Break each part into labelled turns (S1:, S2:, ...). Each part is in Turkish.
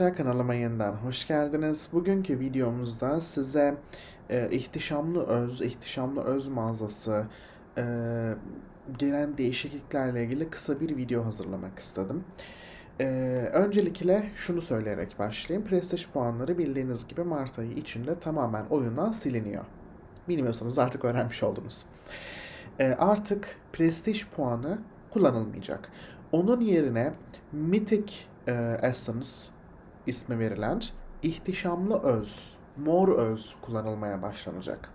S1: arkadaşlar kanalıma yeniden hoş geldiniz. Bugünkü videomuzda size e, ihtişamlı öz, ihtişamlı öz mağazası e, gelen değişikliklerle ilgili kısa bir video hazırlamak istedim. E, öncelikle şunu söyleyerek başlayayım. Prestige puanları bildiğiniz gibi Mart ayı içinde tamamen oyundan siliniyor. Bilmiyorsanız artık öğrenmiş oldunuz. E, artık Prestige puanı kullanılmayacak. Onun yerine Mythic e, Essence ismi verilen ihtişamlı öz, mor öz kullanılmaya başlanacak.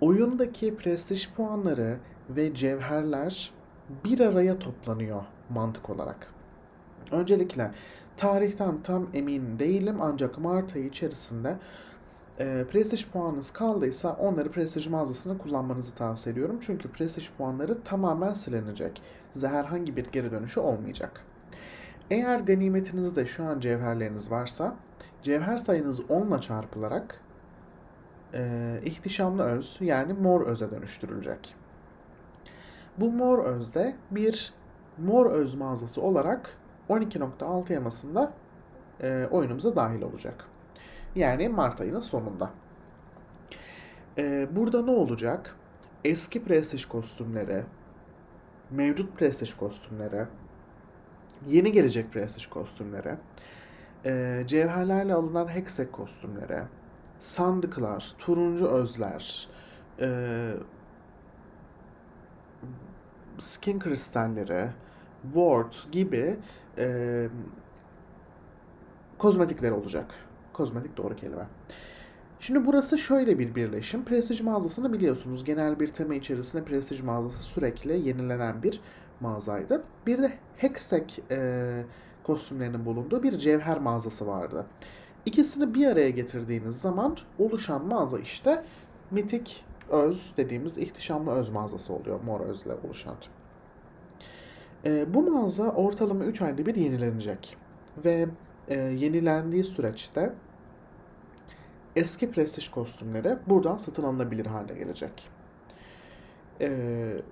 S1: Oyundaki prestij puanları ve cevherler bir araya toplanıyor mantık olarak. Öncelikle tarihten tam emin değilim ancak Mart ayı içerisinde e, prestij puanınız kaldıysa onları prestij mağazasında kullanmanızı tavsiye ediyorum. Çünkü prestij puanları tamamen silinecek. Size herhangi bir geri dönüşü olmayacak. Eğer ganimetinizde şu an cevherleriniz varsa cevher sayınız 10 ile çarpılarak e, ihtişamlı öz yani mor öze dönüştürülecek. Bu mor özde bir mor öz mağazası olarak 12.6 yamasında e, oyunumuza dahil olacak. Yani Mart ayının sonunda. E, burada ne olacak? Eski prestij kostümleri, mevcut prestij kostümleri, yeni gelecek prestij kostümleri, e, cevherlerle alınan hexek kostümleri, sandıklar, turuncu özler, e, skin kristalleri, ward gibi e, kozmetikler olacak. Kozmetik doğru kelime. Şimdi burası şöyle bir birleşim. Prestij mağazasını biliyorsunuz. Genel bir tema içerisinde prestij mağazası sürekli yenilenen bir mağazaydı. Bir de Hextech e, kostümlerinin bulunduğu bir cevher mağazası vardı. İkisini bir araya getirdiğiniz zaman oluşan mağaza işte mitik öz dediğimiz ihtişamlı öz mağazası oluyor. Mor özle oluşan. E, bu mağaza ortalama 3 ayda bir yenilenecek. Ve e, yenilendiği süreçte eski prestij kostümleri buradan satın alınabilir hale gelecek. Ee,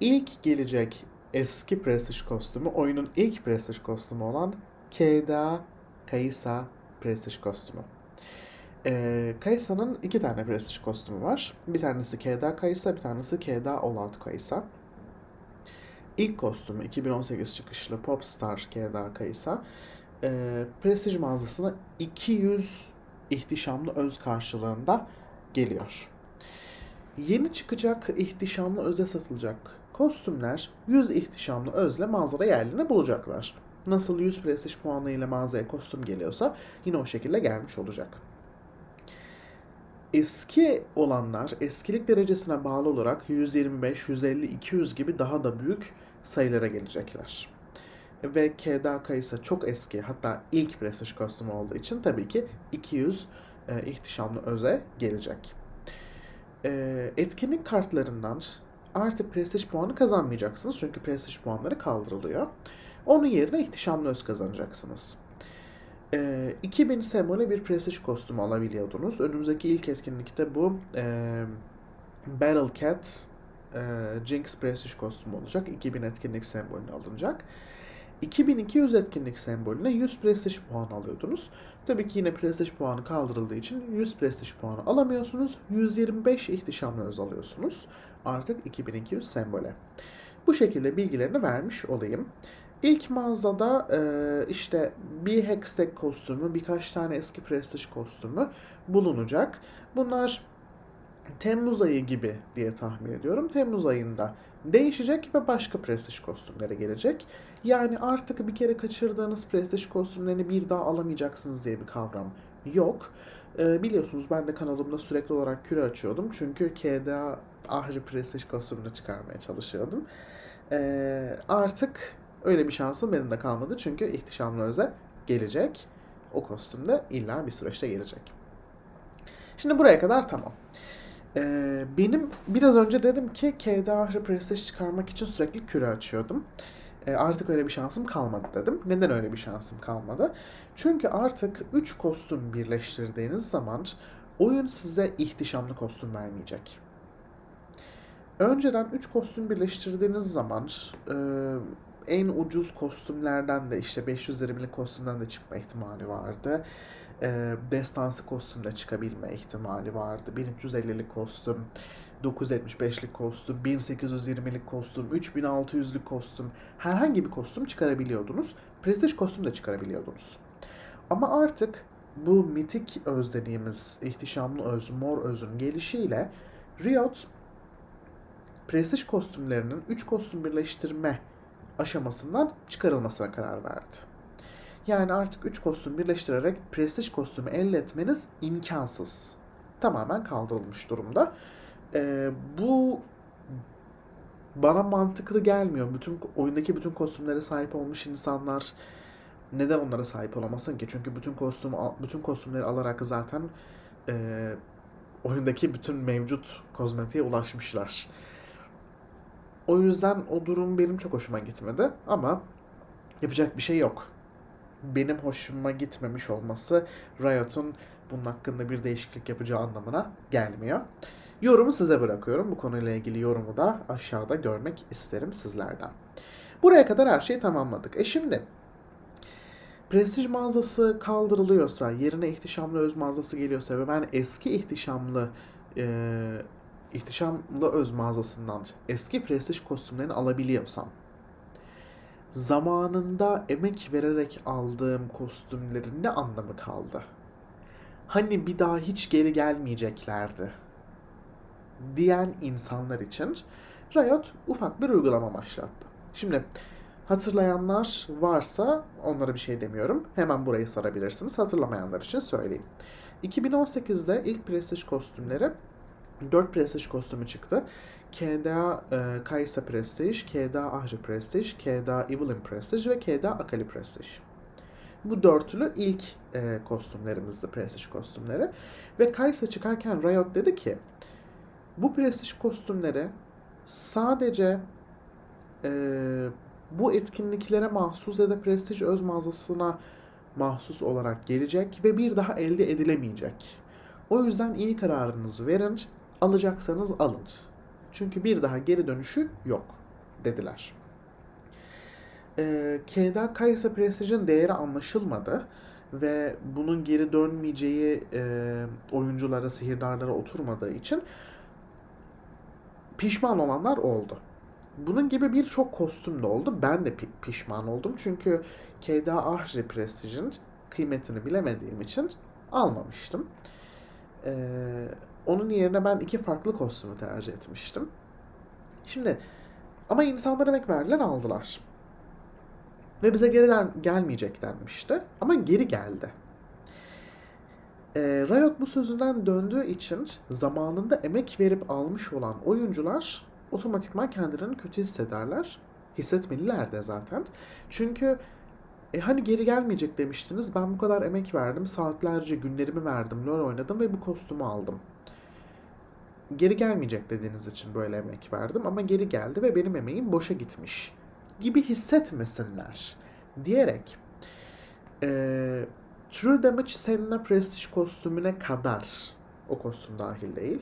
S1: ilk gelecek eski prestij kostümü oyunun ilk prestij kostümü olan Keda Kaysa prestij kostümü. Ee, Kaysa'nın iki tane prestij kostümü var. Bir tanesi Keda Kaysa, bir tanesi Keda Olat Kaysa. İlk kostümü 2018 çıkışlı Popstar Keda Kaysa. Ee, prestij mağazasına 200 ihtişamlı öz karşılığında geliyor. Yeni çıkacak ihtişamlı öze satılacak kostümler 100 ihtişamlı özle mağazada yerlerini bulacaklar. Nasıl 100 prestij puanı ile mağazaya kostüm geliyorsa yine o şekilde gelmiş olacak. Eski olanlar eskilik derecesine bağlı olarak 125, 150, 200 gibi daha da büyük sayılara gelecekler ve Keda Kayısı çok eski hatta ilk prestij kostümü olduğu için tabii ki 200 e, ihtişamlı öze gelecek. E, etkinlik kartlarından artık prestij puanı kazanmayacaksınız çünkü prestij puanları kaldırılıyor. Onun yerine ihtişamlı öz kazanacaksınız. E, 2000 sembolü bir prestij kostümü alabiliyordunuz. Önümüzdeki ilk etkinlikte bu e, Battle Cat e, Jinx prestij kostümü olacak. 2000 etkinlik sembolünü alınacak. 2200 etkinlik sembolüne 100 prestij puanı alıyordunuz. Tabii ki yine prestij puanı kaldırıldığı için 100 prestij puanı alamıyorsunuz. 125 ihtişamlı öz alıyorsunuz. Artık 2200 sembole. Bu şekilde bilgilerini vermiş olayım. İlk mağazada e, işte bir Hextech kostümü, birkaç tane eski prestij kostümü bulunacak. Bunlar Temmuz ayı gibi diye tahmin ediyorum. Temmuz ayında değişecek ve başka prestij kostümlere gelecek. Yani artık bir kere kaçırdığınız prestij kostümlerini bir daha alamayacaksınız diye bir kavram yok. Ee, biliyorsunuz ben de kanalımda sürekli olarak küre açıyordum. Çünkü KDA Ahri prestij kostümünü çıkarmaya çalışıyordum. Ee, artık öyle bir şansım benim de kalmadı. Çünkü ihtişamlı öze gelecek. O kostüm de illa bir süreçte gelecek. Şimdi buraya kadar tamam. Ee, benim biraz önce dedim ki KDA Ahri prestij çıkarmak için sürekli küre açıyordum. Ee, artık öyle bir şansım kalmadı dedim. Neden öyle bir şansım kalmadı? Çünkü artık 3 kostüm birleştirdiğiniz zaman oyun size ihtişamlı kostüm vermeyecek. Önceden 3 kostüm birleştirdiğiniz zaman e, en ucuz kostümlerden de işte 520'lik kostümden de çıkma ihtimali vardı. E, destansı kostümde çıkabilme ihtimali vardı. 1350'lik kostüm, 975'lik kostüm, 1820'lik kostüm, 3600'lük kostüm, herhangi bir kostüm çıkarabiliyordunuz. Prestij kostüm de çıkarabiliyordunuz. Ama artık bu mitik öz dediğimiz ihtişamlı öz, mor özün gelişiyle Riot prestij kostümlerinin 3 kostüm birleştirme aşamasından çıkarılmasına karar verdi. Yani artık 3 kostüm birleştirerek prestij kostümü elde etmeniz imkansız. Tamamen kaldırılmış durumda. Ee, bu bana mantıklı gelmiyor. Bütün oyundaki bütün kostümlere sahip olmuş insanlar neden onlara sahip olamasın ki? Çünkü bütün kostüm bütün kostümleri alarak zaten e, oyundaki bütün mevcut kozmetiğe ulaşmışlar. O yüzden o durum benim çok hoşuma gitmedi ama yapacak bir şey yok. Benim hoşuma gitmemiş olması Riot'un bunun hakkında bir değişiklik yapacağı anlamına gelmiyor. Yorumu size bırakıyorum. Bu konuyla ilgili yorumu da aşağıda görmek isterim sizlerden. Buraya kadar her şeyi tamamladık. E şimdi prestij mağazası kaldırılıyorsa, yerine ihtişamlı öz mağazası geliyorsa ve ben eski ihtişamlı e, ihtişamlı öz mağazasından eski prestij kostümlerini alabiliyorsam, zamanında emek vererek aldığım kostümlerin ne anlamı kaldı? Hani bir daha hiç geri gelmeyeceklerdi diyen insanlar için Riot ufak bir uygulama başlattı. Şimdi hatırlayanlar varsa onlara bir şey demiyorum. Hemen burayı sarabilirsiniz. Hatırlamayanlar için söyleyeyim. 2018'de ilk prestij kostümleri 4 prestij kostümü çıktı. KDA e, Kaysa Prestige, KDA Ahri Prestige, KDA Evelyn Prestige ve KDA Akali Prestige. Bu dörtlü ilk e, kostümlerimizdi, prestij kostümleri. Ve Kaysa çıkarken Riot dedi ki bu prestij kostümleri sadece e, bu etkinliklere mahsus ya da prestij öz mağazasına mahsus olarak gelecek ve bir daha elde edilemeyecek. O yüzden iyi kararınızı verin, alacaksanız alın. Çünkü bir daha geri dönüşü yok dediler. E, Keda Kaysa Prestige'in değeri anlaşılmadı ve bunun geri dönmeyeceği e, oyunculara, sihirdarlara oturmadığı için pişman olanlar oldu. Bunun gibi birçok kostüm de oldu. Ben de pi- pişman oldum. Çünkü Keda Ahri Prestige'in kıymetini bilemediğim için almamıştım. Ee, onun yerine ben iki farklı kostümü tercih etmiştim. Şimdi ama insanlar emek verdiler aldılar. Ve bize geriden gelmeyecek denmişti. Ama geri geldi. E, Riot bu sözünden döndüğü için zamanında emek verip almış olan oyuncular otomatikman kendilerini kötü hissederler. Hissetmeliler de zaten. Çünkü e, hani geri gelmeyecek demiştiniz. Ben bu kadar emek verdim. Saatlerce günlerimi verdim. LoL oynadım ve bu kostümü aldım. Geri gelmeyecek dediğiniz için böyle emek verdim ama geri geldi ve benim emeğim boşa gitmiş gibi hissetmesinler diyerek e, True Damage Selena Prestige kostümüne kadar o kostüm dahil değil.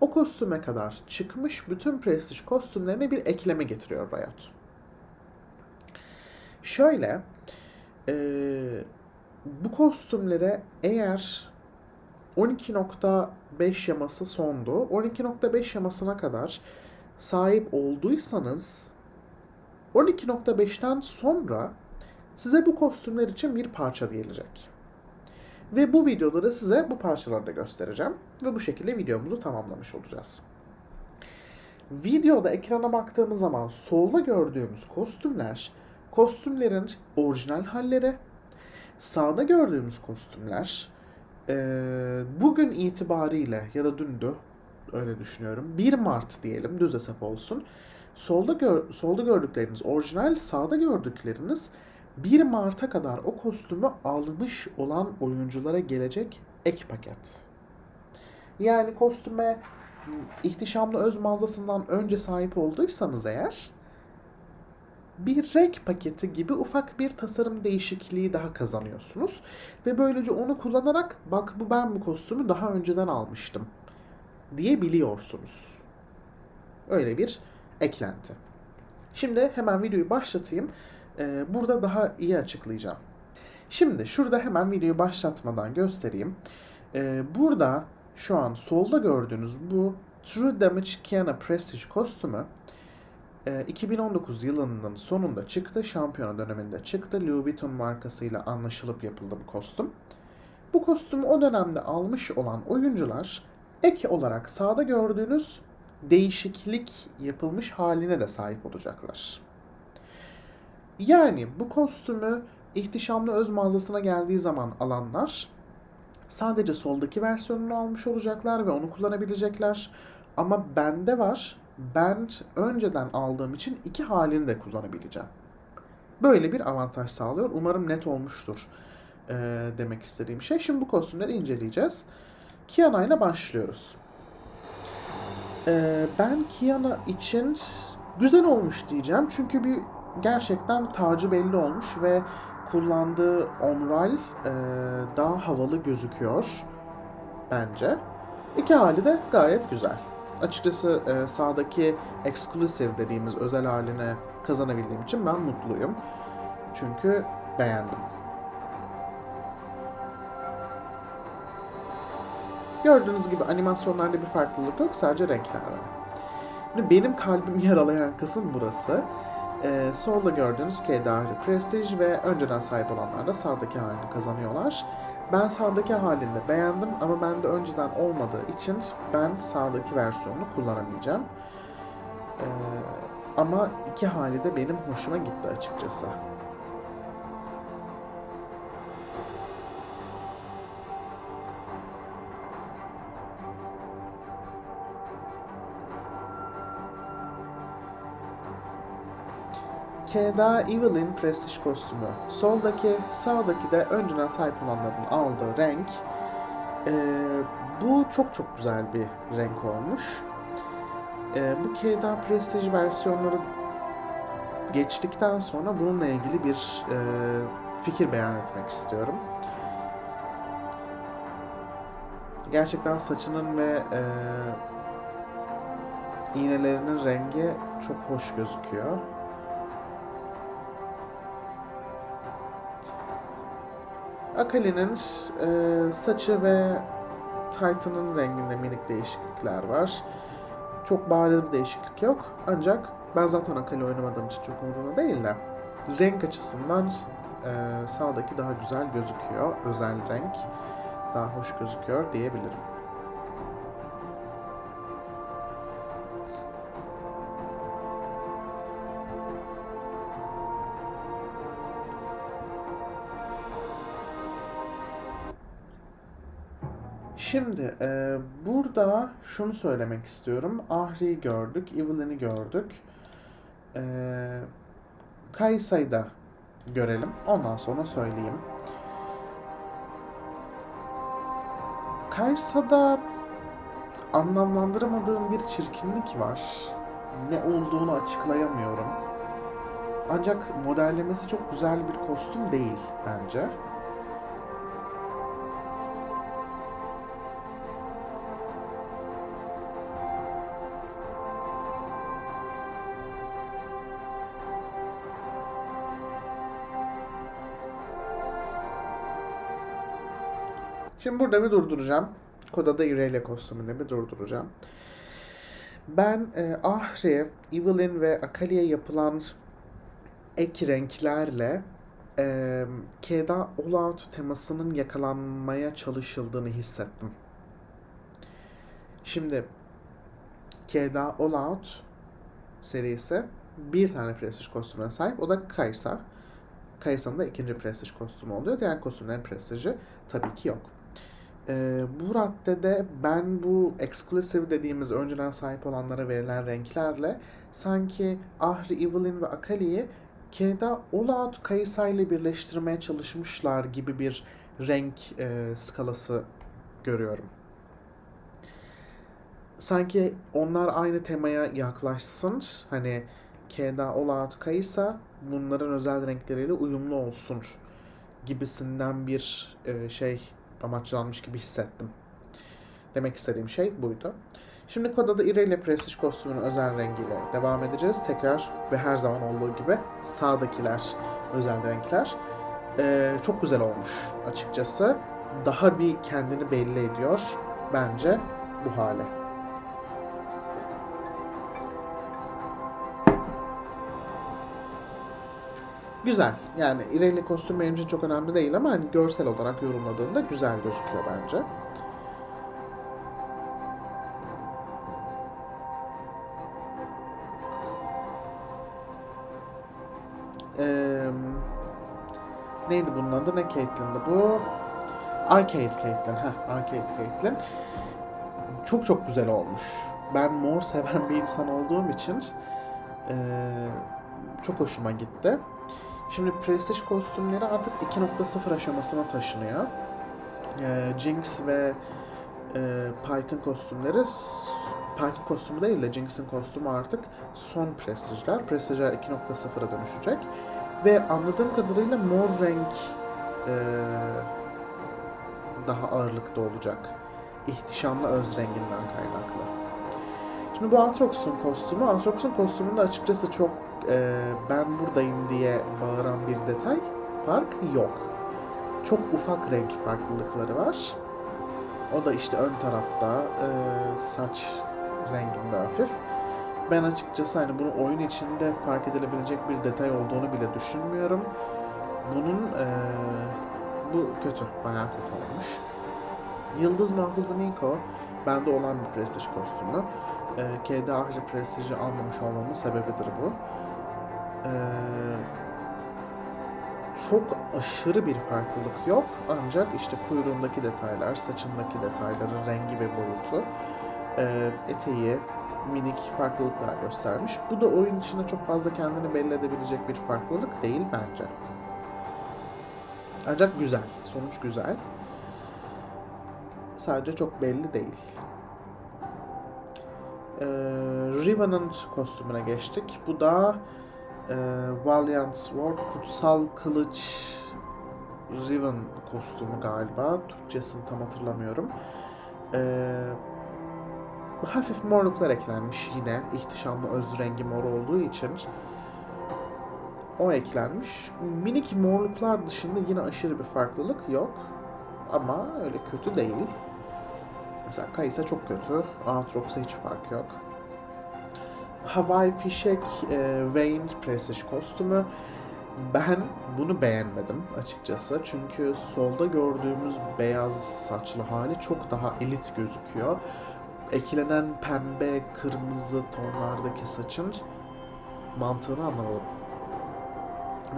S1: O kostüme kadar çıkmış bütün Prestige kostümlerine bir ekleme getiriyor Riot. Şöyle e, bu kostümlere eğer 12.5 yaması sondu. 12.5 yamasına kadar sahip olduysanız 12.5'ten sonra size bu kostümler için bir parça gelecek. Ve bu videoda da size bu parçaları da göstereceğim. Ve bu şekilde videomuzu tamamlamış olacağız. Videoda ekrana baktığımız zaman solda gördüğümüz kostümler kostümlerin orijinal halleri. Sağda gördüğümüz kostümler bugün itibariyle ya da dündü öyle düşünüyorum. 1 Mart diyelim düz hesap olsun. Solda gör, solda gördükleriniz orijinal, sağda gördükleriniz 1 Mart'a kadar o kostümü almış olan oyunculara gelecek ek paket. Yani kostüme ihtişamlı öz mağazasından önce sahip olduysanız eğer bir renk paketi gibi ufak bir tasarım değişikliği daha kazanıyorsunuz. Ve böylece onu kullanarak bak bu ben bu kostümü daha önceden almıştım diyebiliyorsunuz. Öyle bir eklenti. Şimdi hemen videoyu başlatayım. Ee, burada daha iyi açıklayacağım. Şimdi şurada hemen videoyu başlatmadan göstereyim. Ee, burada şu an solda gördüğünüz bu True Damage Kiana Prestige kostümü 2019 yılının sonunda çıktı. Şampiyona döneminde çıktı. Louis Vuitton markasıyla anlaşılıp yapıldı bu kostüm. Bu kostümü o dönemde almış olan oyuncular ek olarak sağda gördüğünüz değişiklik yapılmış haline de sahip olacaklar. Yani bu kostümü ihtişamlı öz mağazasına geldiği zaman alanlar sadece soldaki versiyonunu almış olacaklar ve onu kullanabilecekler. Ama bende var. Ben önceden aldığım için iki halini de kullanabileceğim. Böyle bir avantaj sağlıyor. Umarım net olmuştur e, demek istediğim şey. Şimdi bu kostümleri inceleyeceğiz. Kiana ile başlıyoruz. E, ben Kiana için güzel olmuş diyeceğim. Çünkü bir gerçekten tacı belli olmuş ve kullandığı omral e, daha havalı gözüküyor bence. İki hali de gayet güzel. Açıkçası e, sağdaki exclusive dediğimiz özel haline kazanabildiğim için ben mutluyum. Çünkü beğendim. Gördüğünüz gibi animasyonlarda bir farklılık yok. Sadece renkler var. Benim kalbimi yaralayan kısım burası. Ee, solda gördüğünüz Kedari Prestige ve önceden sahip olanlar da sağdaki halini kazanıyorlar. Ben sağdaki halini de beğendim ama bende önceden olmadığı için ben sağdaki versiyonunu kullanamayacağım. Ee, ama iki hali de benim hoşuma gitti açıkçası. Keda Evelyn Prestige kostümü. Soldaki, sağdaki de önceden sahip olanların aldığı renk. Ee, bu çok çok güzel bir renk olmuş. Ee, bu Keda Prestige versiyonları geçtikten sonra bununla ilgili bir e, fikir beyan etmek istiyorum. Gerçekten saçının ve e, iğnelerinin rengi çok hoş gözüküyor. Akali'nin e, saçı ve Titan'ın renginde minik değişiklikler var. Çok bariz bir değişiklik yok. Ancak ben zaten Akali oynamadığım için çok umurumda değil de renk açısından e, sağdaki daha güzel gözüküyor. Özel renk daha hoş gözüküyor diyebilirim. Şimdi e, burada şunu söylemek istiyorum. Ahri'yi gördük, Evelyn'i gördük. E, Kaysa'yı da görelim. Ondan sonra söyleyeyim. Kaysa'da anlamlandıramadığım bir çirkinlik var. Ne olduğunu açıklayamıyorum. Ancak modellemesi çok güzel bir kostüm değil bence. Şimdi burada bir durduracağım. Koda'da Irelia kostümünde bir durduracağım. Ben e, Ahri'ye, Evelyn ve Akali'ye yapılan ek renklerle e, Keda All Out temasının yakalanmaya çalışıldığını hissettim. Şimdi Keda All Out serisi bir tane Prestige kostümüne sahip. O da Kaysa. Kaysa'nın da ikinci Prestige kostümü oluyor. Diğer kostümlerin Prestige'i tabii ki yok. Ee, bu raddede ben bu exclusive dediğimiz önceden sahip olanlara verilen renklerle sanki Ahri, Evelyn ve Akali'yi Keda Out Kaysa ile birleştirmeye çalışmışlar gibi bir renk e, skalası görüyorum. Sanki onlar aynı temaya yaklaşsın. Hani Keda Out Kaysa bunların özel renkleriyle uyumlu olsun gibisinden bir e, şey amaçlanmış gibi hissettim. Demek istediğim şey buydu. Şimdi Koda'da Irelia Prestige kostümünün özel rengiyle devam edeceğiz. Tekrar ve her zaman olduğu gibi sağdakiler özel renkler. Ee, çok güzel olmuş açıkçası. Daha bir kendini belli ediyor bence bu hale. Güzel. Yani Irelia kostüm benim için çok önemli değil ama hani görsel olarak yorumladığında güzel gözüküyor bence. Eee neydi bunun adı? Ne Caitlyn'di bu? Arcade Caitlyn. Heh, Arcade Caitlyn. Çok çok güzel olmuş. Ben mor seven bir insan olduğum için eee, çok hoşuma gitti. Şimdi Prestige kostümleri artık 2.0 aşamasına taşınıyor. Eee, Jinx ve eee Pike'ın kostümleri Pike'ın kostümü değil de Jinx'in kostümü artık son Prestige'ler. Prestige'ler 2.0'a dönüşecek. Ve anladığım kadarıyla mor renk eee, daha ağırlıkta olacak. İhtişamlı öz renginden kaynaklı. Şimdi bu Aatrox'un kostümü, Aatrox'un kostümünde açıkçası çok eee, ben buradayım diye bağıran bir detay, fark yok. Çok ufak renk farklılıkları var. O da işte ön tarafta eee, saç renginde hafif. Ben açıkçası hani bunu oyun içinde fark edilebilecek bir detay olduğunu bile düşünmüyorum. Bunun eee, bu kötü, bayağı kötü olmuş. Yıldız Muhafızı Nico, bende olan bir prestij kostümü. Eee KD Ahri prestiji almamış olmamın sebebidir bu. Eee, çok aşırı bir farklılık yok ancak işte kuyruğundaki detaylar, saçındaki detayların rengi ve boyutu, eee, eteği, minik farklılıklar göstermiş. Bu da oyun içinde çok fazla kendini belli edebilecek bir farklılık değil bence. Ancak güzel. Sonuç güzel. Sadece çok belli değil. Ee, Riva'nın kostümüne geçtik. Bu da e, Valiant Sword, Kutsal Kılıç Riven kostümü galiba. Türkçesini tam hatırlamıyorum. Ee, hafif morluklar eklenmiş yine. İhtişamlı öz rengi mor olduğu için o eklenmiş. Minik morluklar dışında yine aşırı bir farklılık yok. Ama öyle kötü değil. Mesela Kaysa çok kötü. Aatrox'a hiç fark yok. Hawaii Fişek e, Veined Prestige kostümü. Ben bunu beğenmedim açıkçası. Çünkü solda gördüğümüz beyaz saçlı hali çok daha elit gözüküyor. Eklenen pembe, kırmızı tonlardaki saçın mantığını anlamadım.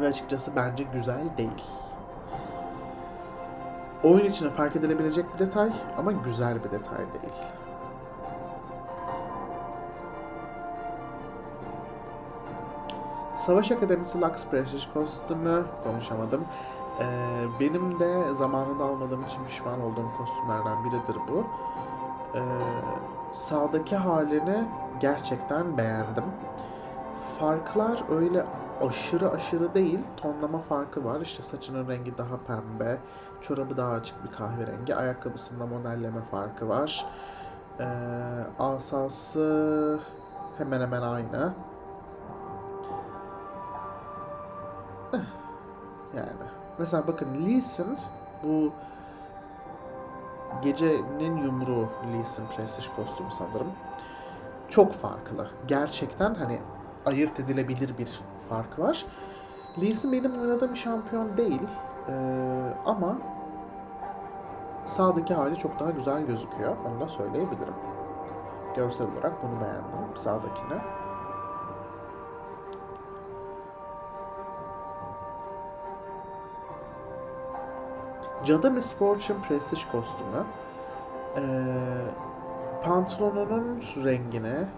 S1: Ve açıkçası bence güzel değil. Oyun içine fark edilebilecek bir detay ama güzel bir detay değil. Savaş Akademisi Lux Prestige kostümü konuşamadım. Ee, benim de zamanında almadığım için pişman olduğum kostümlerden biridir bu. Ee, sağdaki halini gerçekten beğendim. Farklar öyle aşırı aşırı değil. Tonlama farkı var. İşte saçının rengi daha pembe, çorabı daha açık bir kahverengi, ayakkabısında modelleme farkı var. Ee, asası hemen hemen aynı. Yani mesela bakın Sin bu gecenin yumruğu Lee Sin Prestige kostümü sanırım. Çok farklı. Gerçekten hani ayırt edilebilir bir fark var. Lee Sin benim oynadığım bir şampiyon değil. Ee, ama sağdaki hali çok daha güzel gözüküyor. Onu da söyleyebilirim. Görsel olarak bunu beğendim sağdakini. Cadı Miss Fortune Prestige kostümü. Ee, pantolonunun rengine,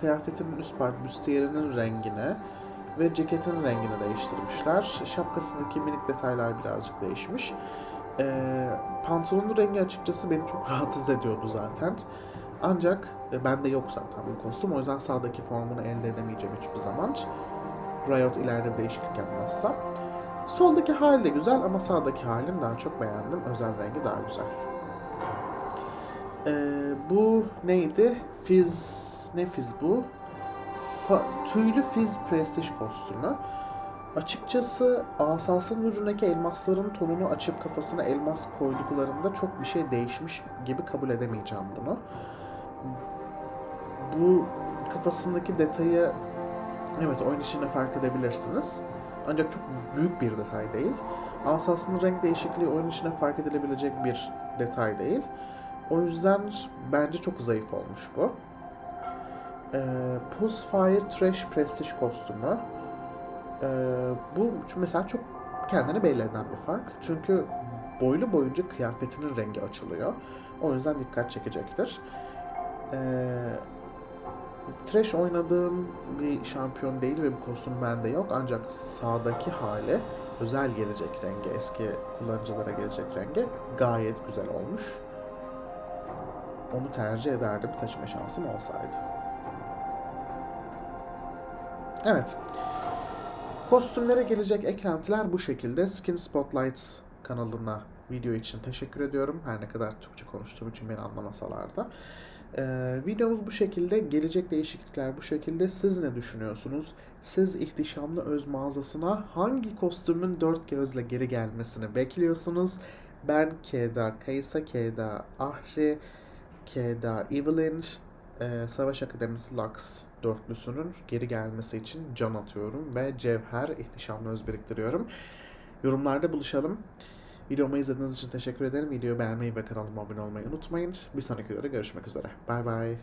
S1: kıyafetinin üst part büstiyerinin rengine ve ceketin rengini değiştirmişler. Şapkasındaki minik detaylar birazcık değişmiş. Ee, pantolonun rengi açıkçası beni çok rahatsız ediyordu zaten. Ancak e, bende yok zaten bu kostüm. O yüzden sağdaki formunu elde edemeyeceğim hiçbir zaman. Riot ileride bir değişiklik yapmazsa. Soldaki hali de güzel ama sağdaki halini daha çok beğendim. Özel rengi daha güzel. Ee, bu neydi? Fiz... Ne fiz bu? Fa- tüylü fiz prestij kostümü. Açıkçası asasının ucundaki elmasların tonunu açıp kafasına elmas koyduklarında çok bir şey değişmiş gibi kabul edemeyeceğim bunu. Bu kafasındaki detayı evet oyun içinde fark edebilirsiniz. Ancak çok büyük bir detay değil. Asasının renk değişikliği oyun içinde fark edilebilecek bir detay değil. O yüzden bence çok zayıf olmuş bu. Ee, Pulse Fire Trash Prestige kostümü. Ee, bu mesela çok kendini belli eden bir fark. Çünkü boylu boyunca kıyafetinin rengi açılıyor. O yüzden dikkat çekecektir. Ee, Trash oynadığım bir şampiyon değil ve bu kostüm bende yok. Ancak sağdaki hali özel gelecek rengi, eski kullanıcılara gelecek rengi gayet güzel olmuş. Onu tercih ederdim seçme şansım olsaydı. Evet. Kostümlere gelecek eklentiler bu şekilde. Skin Spotlights kanalına video için teşekkür ediyorum. Her ne kadar Türkçe konuştuğum için beni anlamasalar da. Ee, videomuz bu şekilde. Gelecek değişiklikler bu şekilde. Siz ne düşünüyorsunuz? Siz ihtişamlı öz mağazasına hangi kostümün dört gözle geri gelmesini bekliyorsunuz? Ben Keda Kaysa, Keda Ahri, Keda Evelyn, e, Savaş Akademisi Lux dörtlüsünün geri gelmesi için can atıyorum ve cevher ihtişamlı öz biriktiriyorum. Yorumlarda buluşalım. Videomu izlediğiniz için teşekkür ederim. Videoyu beğenmeyi ve kanalıma abone olmayı unutmayın. Bir sonraki videoda görüşmek üzere. Bay bay.